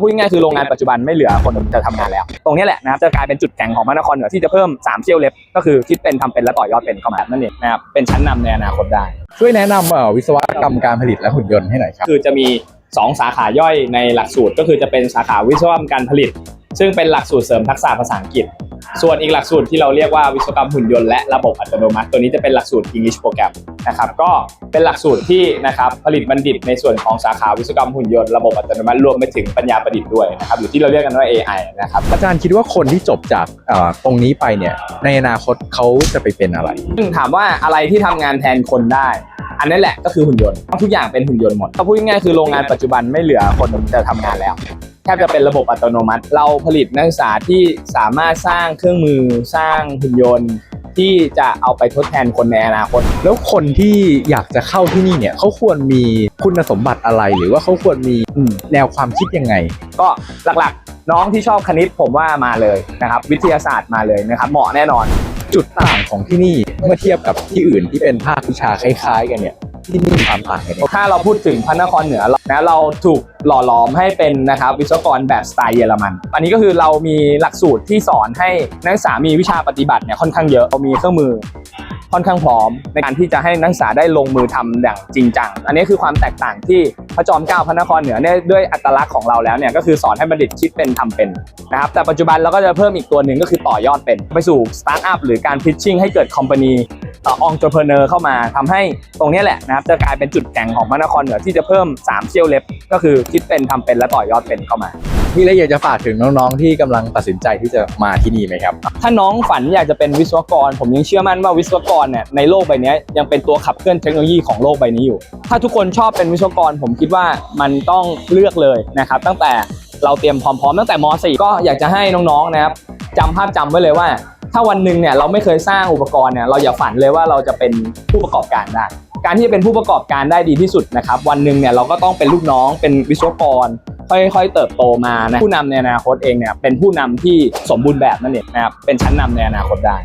พูดง่ายๆคือโรงงานปัจจุบันไม่เหลือคนจะทำงานแล้ว ตรงนี้แหละนะครับจะกลายเป็นจุดแข็งของพระนครเหนือที่จะเพิ่ม 3 เชี่ยวเล็บ ก็คือคิดเป็นทำเป็นและต่อยอดเป็นเข้ามานั่นเองนะครับเป็นชั้นนำในอนาคตได้ ช่วยแนะนำเอ่อวิศวกรรมการผลิตและหุ่นยนต์ให้หน่อยครับ คือจะมี 2 สาขาย่อยในหลักสูตรก็คือจะเป็นสาขาวิศวกรรมการผลิต ซึ่งเป็นหลักสูตรเสริมทักษะภาษาอังกฤษ ส่วนอีกหลักสูตรที่เราเรียกว่าวิศวกรรมหุ่นยนต์และระบบอัตโนมัติ ตัวนี้จะเป็นหลักสูตร English Program นะครับก็เป็นหลักสูตรที่นะครับผลิตบัณฑิตในส่วนของสาขาวิศวกรรมหุ่นยนต์ระบบอัตโนมัติรวมไปถึงปัญญาประดิษฐ์ด้วยนะครับหรือที่เราเรียกกันว่า AI นะครับอาจารย์คิดว่าคนที่จบจากเอ่อตรงนี้ไปเนี่ยในอนาคตเขาจะไปเป็นอะไรซึ่งถามว่าอะไรที่ทำงานแทนคนได้อันนั้นแหละก็คือหุ่นยนต์ทุกอย่างเป็นหุ่นยนต์หมดถ้าพูดง่ายๆคือโรงงานปัจจุบันไม่เหลือคนจะทำงานแล้ว แทบจะเป็นระบบอัตโนมัติ เราผลิตนักศึกษาที่สามารถสร้างเครื่องมือสร้างหุ่นยนต์ ที่จะเอาไปทดแทนคนในอนาคต แล้วคนที่อยากจะเข้าที่นี่เนี่ยเขาควรมีคุณสมบัติอะไรหรือว่าเขาควรมีอืมแนวความคิดยังไง ก็หลักๆ น้องที่ชอบคณิตผมว่ามาเลยนะครับ วิทยาศาสตร์มาเลยนะครับ เหมาะแน่นอน จุดต่างของที่นี่เมื่อเทียบกับที่อื่นที่เป็นภาควิชาคล้าย ๆ กันเนี่ย ที่มีความต่างกันถ้าเราพูดถึงพระนครเหนือนะเราถูกหล่อหลอมให้เป็นนะครับวิศวกรแบบสไตล์เยอรมัน อันนี้ก็คือเรามีหลักสูตรที่สอนให้นักศึกษามีวิชาปฏิบัติเนี่ยค่อนข้างเยอะเรามีเครื่องมือค่อนข้างพร้อม ในการที่จะให้นักศึกษาได้ลงมือทำอย่างจริงจัง อันนี้คือความแตกต่างที่พระจอมเกล้าพระนครเหนือเนี่ยด้วยอัตลักษณ์ของเราแล้วเนี่ยก็คือสอนให้บัณฑิตคิดเป็นทำเป็นนะครับ แต่ปัจจุบันเราก็จะเพิ่มอีกตัวหนึ่งก็คือต่อยอดเป็นไปสู่สตาร์ทอัพหรือการพิชชิ่งให้เกิดคอมพานี องค์ประกอบเข้ามาทำให้ตรงนี้แหละนะครับจะกลายเป็นจุดแข็งของพระนครเหนือที่จะเพิ่ม 3เชี่ยวเล็บ ก็คือคิดเป็นทำเป็นและต่อยอดเป็นเข้ามามีอะไรอยากจะฝากถึงน้องๆ ที่กำลังตัดสินใจที่จะมาที่นี่ไหมครับ ถ้าน้องฝันอยากจะเป็นวิศวกร ผมยังเชื่อมั่นว่าวิศวกรเนี่ยในโลกใบนี้ยังเป็นตัวขับเคลื่อนเทคโนโลยีของโลกใบนี้อยู่ ถ้าทุกคนชอบเป็นวิศวกร ผมคิดว่ามันต้องเลือกเลยนะครับ ตั้งแต่เราเตรียมพร้อมๆตั้งแต่ม .4 ก็อยากจะให้น้องๆนะครับจำภาพจำไว้เลยว่า ถ้าวันหนึ่งเนี่ยเราไม่เคยสร้างอุปกรณ์เนี่ยเราอย่าฝันเลยว่าเราจะเป็นผู้ประกอบการได้ การที่จะเป็นผู้ประกอบการได้ดีที่สุดนะครับวันหนึ่งเนี่ยเราก็ต้องเป็นลูกน้องเป็นวิศวกรค่อยๆ เติบโตมานะผู้นำในอนาคตเองเนี่ยเป็นผู้นำที่สมบูรณ์แบบนั่นเองนะครับเป็นชั้นนำในอนาคตได้